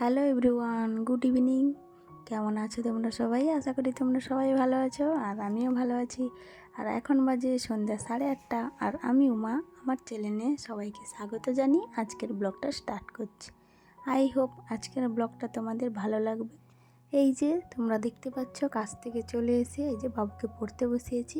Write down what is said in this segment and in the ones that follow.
Hello everyone, good evening. কেমন আছো তোমরা সবাই? আশা করি তোমরা সবাই ভালো আছো আর আমিও ভালো আছি। আর এখন বাজে সন্ধ্যা সাড়ে আটটা আর আমি উমা, আমার চ্যানেলে সবাইকে স্বাগত জানিয়ে আজকের ব্লগটা স্টার্ট করছি। আই হোপ আজকের ব্লগটা তোমাদের ভালো লাগবে। এই যে তোমরা দেখতে পাচ্ছ কাছ থেকে চলে এসে এই যে বাবুকে পড়তে বসিয়েছি।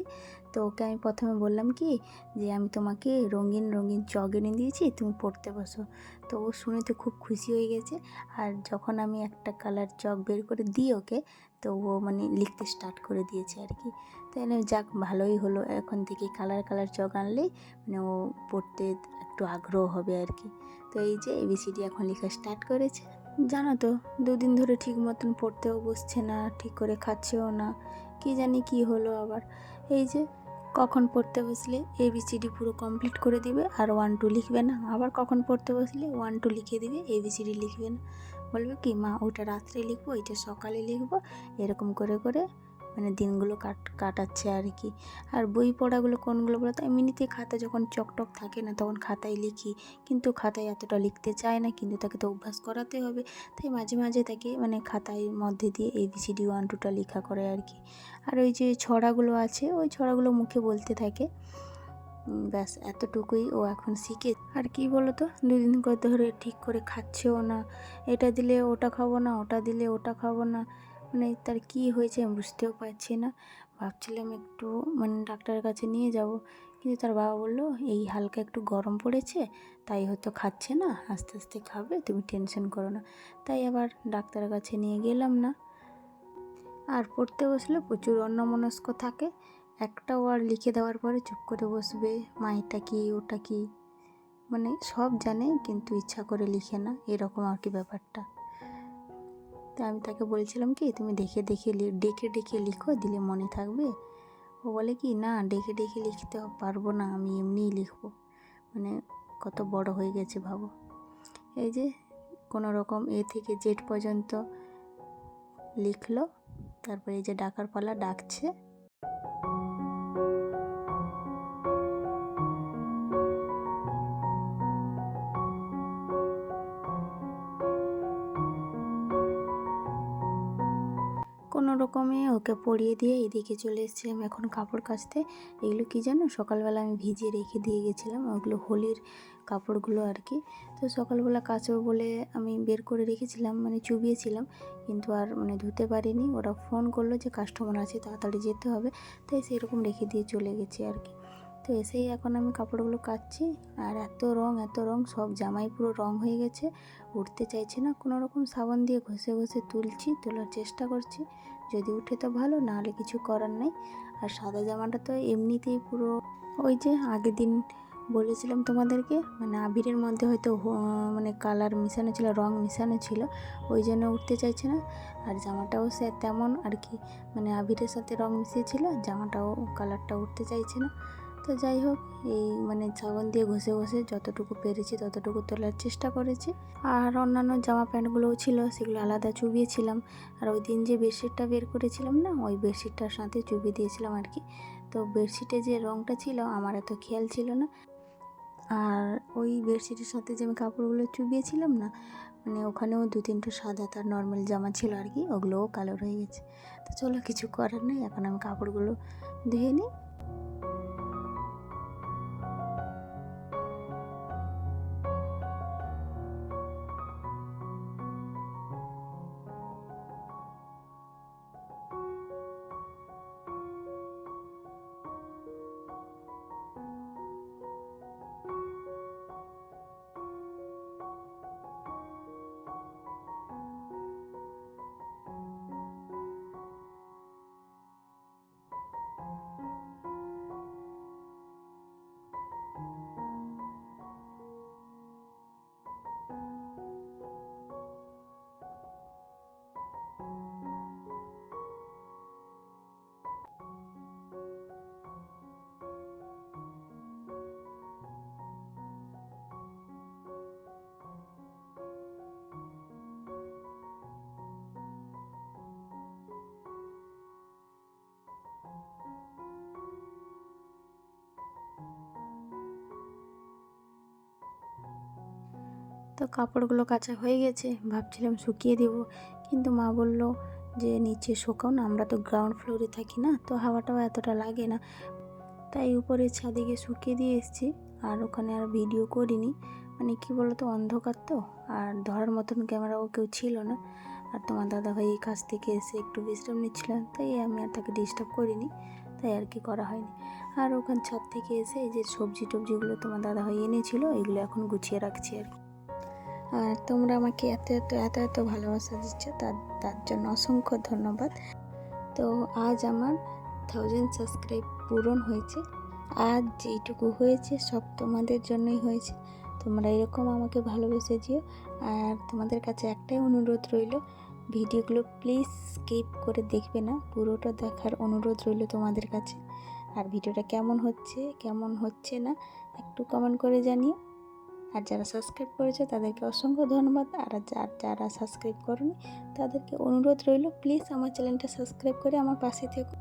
তো ওকে আমি প্রথমে বললাম কি যে আমি তোমাকে রঙিন রঙিন চক এনে দিয়েছি, তুমি পড়তে বসো। তো ও শুনে তো খুব খুশি হয়ে গেছে। আর যখন আমি একটা কালার চক বের করে দিই ওকে, তো ও মানে লিখতে স্টার্ট করে দিয়েছে আর কি। তো এনে যাক, ভালোই হলো। এখন থেকে কালার কালার চক আনলেই মানে ও পড়তে একটু আগ্রহ হবে আর কি। তো এই যে এবিসিডি এখন লেখা স্টার্ট করেছে। জানো তো, দুদিন ধরে ঠিক মতন পড়তেও বসছে না, ঠিক করে খাচ্ছেও না। কি জানি কি হলো আবার। এই যে, কখন পড়তে বসলে এবিসিডি পুরো কমপ্লিট করে দিবে আর ওয়ান টু লিখবে না। আবার কখন পড়তে বসলে ওয়ান টু লিখে দিবে এবিসিডি লিখবে না। বলবে কি, মা ওটা রাত্রে লিখব, ওইটা সকালে লিখব। এরকম করে করে মানে দিনগুলো কাট, কাটাচ্ছে আর কি। আর বই পড়াগুলো কোনগুলো বলো তো? এমনিতে খাতা যখন চকটক থাকে না, তখন খাতায় লিখি। কিন্তু খাতায় এতটা লিখতে চায় না, কিন্তু তাকে তো অভ্যাস করাতে হবে। তাই মাঝে মাঝে তাকে মানে খাতায় মধ্যে দিয়ে এবিসিডি ওয়ান টুটা লেখা করে আর কি। আর ওই যে ছড়াগুলো আছে, ওই ছড়াগুলো মুখে বলতে থাকে। ব্যাস, এতটুকুই ও এখন শিখে। আর কি বলো তো? দুদিন করে ধরে ঠিক করে খাচ্ছেও না। এটা দিলে ওটা খাব না, ওটা দিলে ওটা খাব না। মানে তার কি হয়েছে আমি বুঝতেও পারছি না। ভাবছিলাম একটু মানে ডাক্তারের কাছে নিয়ে যাব। কিন্তু তার বাবা বলল, এই হালকা একটু গরম পড়েছে, তাই হয়তো খাচ্ছে না, আস্তে আস্তে খাবে, তুমি টেনশন করো না। তাই আবার ডাক্তারের কাছে নিয়ে গেলাম না। আর পড়তে বসলে প্রচুর অন্যমনস্ক থাকে। একটা ওয়ার্ড লিখে দেওয়ার পরে চুপ করে বসবে মা এটা কি, ওটা কি? মানে সব জানে, কিন্তু ইচ্ছা করে লিখে না, এরকম আর কি ব্যাপারটা। তা আমি তাকে বলেছিলাম কি, তুমি দেখে দেখে ডেকে ডেকে লিখো, দিলে মনে থাকবে। ও বলে কি, না, ডেকে ডেকে লিখতে পারব না, আমি এমনিই লিখব। মানে কত বড় হয়ে গেছে, ভাবো। এই যে কোনো রকম এ থেকে জেড পর্যন্ত লিখলো, তারপরে এই যে ডাকার পালা ডাকছে। রকমে ওকে পরিয়ে দিয়ে এদিকে চলে এসেছিলাম এখন কাপড় কাচতে। এগুলো কি জানো? সকালবেলা আমি ভিজিয়ে রেখে দিয়ে গেছিলাম। ওগুলো হোলির কাপড়গুলো আর কি। তো সকালবেলা কাচবো বলে আমি বের করে রেখেছিলাম মানে চুবিয়েছিলাম। কিন্তু আর মানে ধুতে পারিনি। ওরা ফোন করল যে কাস্টমার আছে, তাড়াতাড়ি যেতে হবে। তাই সেরকম রেখে দিয়ে চলে গেছি আর কি। তো এসেই এখন আমি কাপড়গুলো কাচ্ছি। আর এত রং এত রং, সব জামাই পুরো রং হয়ে গেছে। উঠতে চাইছে না। কোনো রকম সাবান দিয়ে ঘষে ঘষে তুলছি, তোলার চেষ্টা করছি। যদি উঠে তো ভালো, নাহলে কিছু করার নেই। আর সাদা জামাটা তো এমনিতেই পুরো ওই যে আগের দিন বলেছিলাম তোমাদেরকে মানে আবিরের মধ্যে হয়তো মানে কালার মিশানো ছিল, রং মিশানো ছিল, ওই জন্য উঠতে চাইছে না। আর জামাটাও সে তেমন আর কি মানে আবিরের সাথে রং মিশিয়েছিল, জামাটাও কালারটা উঠতে চাইছে না। তো যাই হোক, এই মানে সাবান দিয়ে ঘষে ঘষে যতটুকু পেরেছি ততটুকু তোলার চেষ্টা করেছি। আর অন্যান্য জামা প্যান্টগুলোও ছিল, সেগুলো আলাদা চুবিয়েছিলাম। আর ওই দিন যে বেডশিটটা বের করেছিলাম না, ওই বেডশিটটার সাথে চুবিয়ে দিয়েছিলাম আর কি। তো বেডশিটে যে রঙটা ছিল, আমার এত খেয়াল ছিল না। আর ওই বেডশিটের সাথে যে আমি কাপড়গুলো চুবিয়েছিলাম না মানে ওখানেও দু তিনটে সাদা তার নর্মাল জামা ছিল আর কি, ওগুলোও কালো হয়ে গেছে। তো চলো, কিছু করার নেই, এখন আমি কাপড়গুলো ধুয়ে নিই। তো কাপড়গুলো কাচা হয়ে গেছে, ভাবছিলাম শুকিয়ে দেব। কিন্তু মা বলল যে, নিচে শোকাও না, আমরা তো গ্রাউন্ড ফ্লোরে থাকি না, তো হাওয়াটাও এতটা লাগে না। তাই উপরে ছাদে গিয়ে শুকিয়ে দিয়ে এসেছি, আর ওখানে আর ভিডিও করিনি। মানে কি বলতো, অন্ধকার তো, আর ধরার মতন ক্যামেরাও কেউ ছিল না। আর তোমার দাদাভাই এই কাছ থেকে এসে একটু বিশ্রাম নিচ্ছিলাম তাই আমি আর তাকে ডিস্টার্ব করিনি, তাই আর কি করা হয়নি। আর ওখান ছাদ থেকে এসে এই যে সবজি টবজিগুলো তোমার দাদাভাই এনেছিল, এগুলো এখন গুছিয়ে রাখছি আর কি। আর তোমরা আমাকে এত এত এত এত ভালোবাসা দিচ্ছ, তার তার জন্য অসংখ্য ধন্যবাদ। তো আজ আমার থাউজেন্ড সাবস্ক্রাইব পূরণ হয়েছে। আজ যেইটুকু হয়েছে, সব তোমাদের জন্যই হয়েছে। তোমরা এরকম আমাকে ভালোবেসে যেও আর তোমাদের কাছে একটাই অনুরোধ রইল, ভিডিওগুলো প্লিজ স্কিপ করে দেখবে না, পুরোটা দেখার অনুরোধ রইল তোমাদের কাছে। আর ভিডিওটা কেমন হচ্ছে কেমন হচ্ছে না, একটু কমেন্ট করে জানিও। আর যারা সাবস্ক্রাইব করেছে, তাদেরকে অসংখ্য ধন্যবাদ। আর যার সাবস্ক্রাইব করনি, তাদেরকে অনুরোধ রইল প্লিজ আমার চ্যানেলটা সাবস্ক্রাইব করে আমার পাশে থেকো।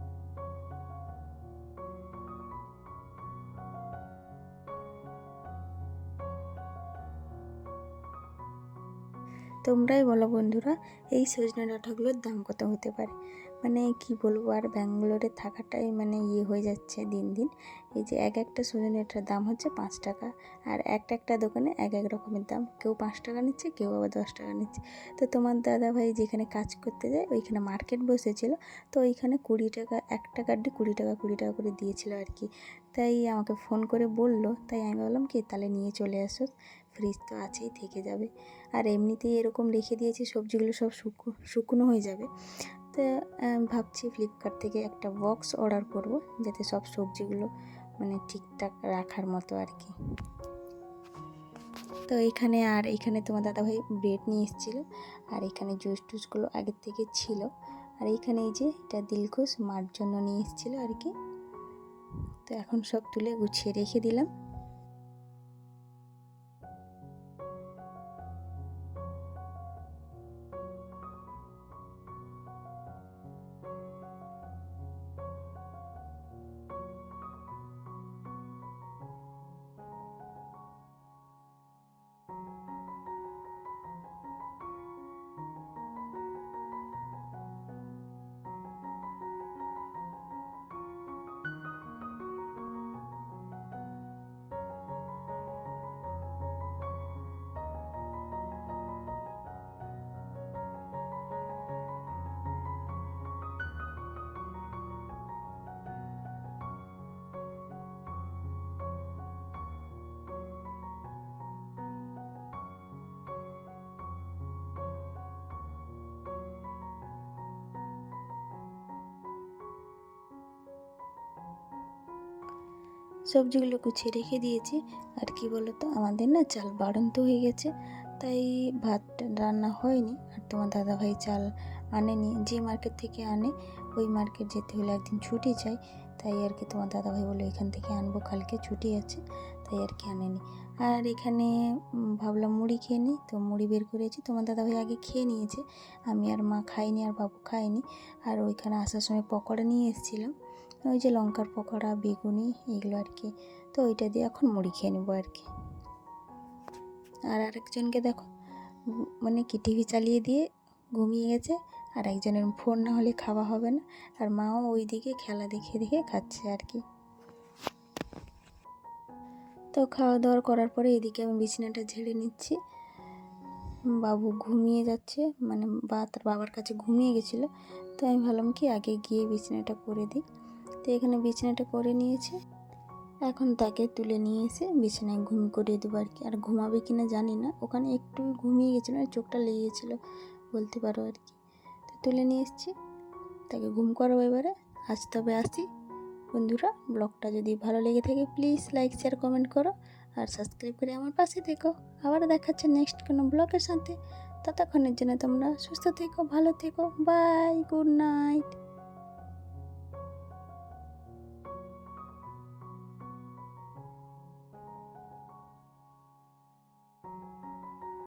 তোমরাই বলো বন্ধুরা, এই সজনে ডাঁটাগুলোর দাম কত হতে পারে? মানে কি বলব আর ব্যাঙ্গালোরে থাকাটাই মানে ইয়ে হয়ে যাচ্ছে দিন দিন। এই যে এক একটা সজনে ডাঁটার দাম হচ্ছে পাঁচ টাকা আর একটা একটা দোকানে এক এক রকমের দাম। কেউ পাঁচ টাকা নিচ্ছে, কেউ আবার দশ টাকা নিচ্ছে। তো তোমার দাদা ভাই যেখানে কাজ করতে যায় ওইখানে মার্কেট বসেছিল। তো ওইখানে কুড়ি টাকা একটা কার্ডে কুড়ি টাকা কুড়ি টাকা করে দিয়েছিল আর কি। তাই আমাকে ফোন করে বলল, তাই আমি বললাম, কি, তাহলে নিয়ে চলে আসো। ফ্রিজ তো আছেই, থেকে যাবে। আর এমনিতেই এরকম রেখে দিয়েছি, সবজিগুলো সব শুকনো শুকনো হয়ে যাবে। তো ভাবছি ফ্লিপকার্ট থেকে একটা বক্স অর্ডার করব, যাতে সব সবজিগুলো মানে ঠিকঠাক রাখার মতো আর কি। তো এখানে আর এখানে তোমার দাদাভাই ব্রেড নিয়ে এসেছিল, আর এখানে জুস টুসগুলো আগের থেকে ছিল। আর এইখানে এই যে এটা দিলখুশ মার জন্য নিয়ে এসেছিল আর কি। তো এখন সব তুলে গুছিয়ে রেখে দিলাম। সবজিগুলো গুছিয়ে রেখে দিয়েছি। আর কি বলতো, আমাদের না চাল বাড়ন্ত হয়ে গেছে, তাই ভাত রান্না হয়নি। আর তোমার দাদাভাই চাল আনেনি, যে মার্কেট থেকে আনে, ওই মার্কেট যেতে হলে একদিন ছুটি চাই। তাই আর কি তোমার দাদাভাই বলে এখান থেকে আনব, কালকে ছুটি আছে। তাই আর কি আনেনি। আর এখানে ভাবলাম মুড়ি খেয়ে নিই, তো মুড়ি বের করেছি। তোমার দাদাভাই আগে খেয়ে নিয়েছে, আমি আর মা খাইনি আর বাবু খাইনি আর ওইখানে আসার সময় পকোড়া নিয়ে এসেছিলাম। ওই যে লঙ্কার পকোড়া, বেগুনি এগুলো আর কি। তো ওইটা দিয়ে এখন মুড়ি খেয়ে নেব আর কি। আর আরেকজনকে দেখো মানে কি টিভি চালিয়ে দিয়ে ঘুমিয়ে গেছে। আর একজনের ফোন না হলে খাওয়া হবে না। আর মাও ওই দিকে খেলা দেখে দেখে খাচ্ছে আর কি। তো খাওয়া দাওয়া করার পরে এদিকে আমি বিছানাটা ঝেড়ে নিচ্ছি। বাবু ঘুমিয়ে যাচ্ছে মানে বা তার বাবার কাছে ঘুমিয়ে গেছিল। তো আমি ভাবলাম কি আগে গিয়ে বিছানাটা করে দিই। তো এখানে বিছানাটা করে নিয়েছে। এখন তাকে তুলে নিয়ে এসে বিছানায় ঘুম করিয়ে দেবো আর কি। আর ঘুমাবে কি না জানি না। ওখানে একটু ঘুমিয়ে গেছিল চোখটা লেগে গেছিল বলতে পারো আর কি। তো তুলে নিয়ে এসেছি। তাকে ঘুম করাবো এবারে। আজ তবে আসি। বন্ধুরা, ব্লগটা যদি ভালো লেগে থাকে প্লিজ লাইক শেয়ার কমেন্ট করো। আর সাবস্ক্রাইব করে আমার পাশে থেকো। আবার দেখাচ্ছে নেক্সট কোনো ব্লগের সাথে। ততক্ষণের জন্য তোমরা সুস্থ থেকো, ভালো থেকো। Bye good night